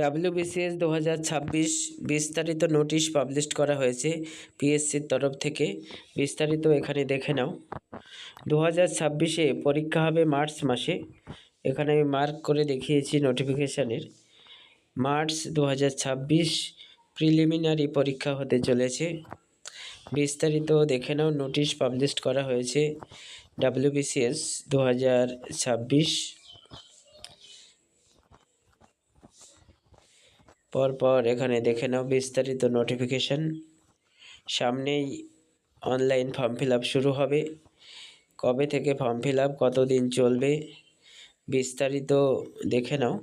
WBCS দু হাজার ছাব্বিশ বিস্তারিত নোটিশ পাবলিশ করা হয়েছে পিএসসির তরফ থেকে। বিস্তারিত এখানে দেখে নাও। দু হাজার ছাব্বিশে পরীক্ষা হবে মার্চ মাসে। এখানে আমি মার্ক করে দেখিয়েছি নোটিফিকেশানের মার্চ দু হাজার ছাব্বিশ প্রিলিমিনারি পরীক্ষা হতে চলেছে। বিস্তারিত দেখে নাও নোটিশ পাবলিশ করা হয়েছে। ডাব্লিউবিসিএস দু হাজার ছাব্বিশ পরপর এখানে দেখে নাও বিস্তারিত নোটিফিকেশান সামনেই অনলাইন ফর্ম ফিল শুরু হবে। কবে থেকে ফর্ম ফিল আপ কতদিন চলবে, বিস্তারিত দেখে নাও।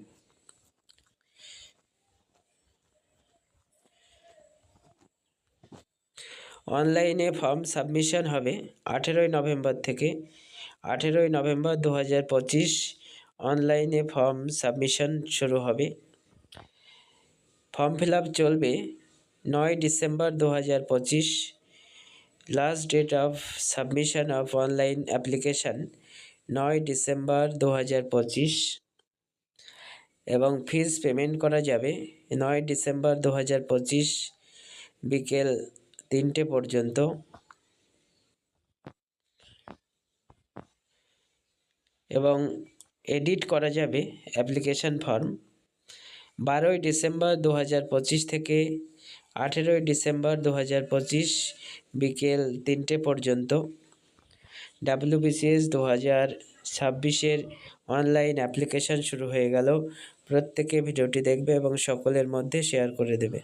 অনলাইনে ফর্ম সাবমিশন হবে আঠেরোই নভেম্বর থেকে। আঠেরোই নভেম্বর দু হাজার পঁচিশ অনলাইনে ফর্ম সাবমিশন শুরু হবে। ফর্ম ফিল আপ চলবে নয় ডিসেম্বর দু হাজার পঁচিশ। Last date of submission of online application নয় ডিসেম্বর দু হাজার পঁচিশ। এবং ফিস পেমেন্ট করা যাবে নয় ডিসেম্বর দু হাজার পঁচিশ বিকেল তিনটে পর্যন্ত। এবং এডিট করা যাবে অ্যাপ্লিকেশন ফর্ম। বারোই ডিসেম্বর দু হাজার পঁচিশ থেকে আঠেরোই ডিসেম্বর দু হাজার পঁচিশ বিকেল তিনটে পর্যন্ত। ডাব্লিউবিসিএস দু হাজার ছাব্বিশের অনলাইন অ্যাপ্লিকেশন শুরু হয়ে গেল। প্রত্যেকে ভিডিওটি দেখবে এবং সকলের মধ্যে শেয়ার করে দেবে।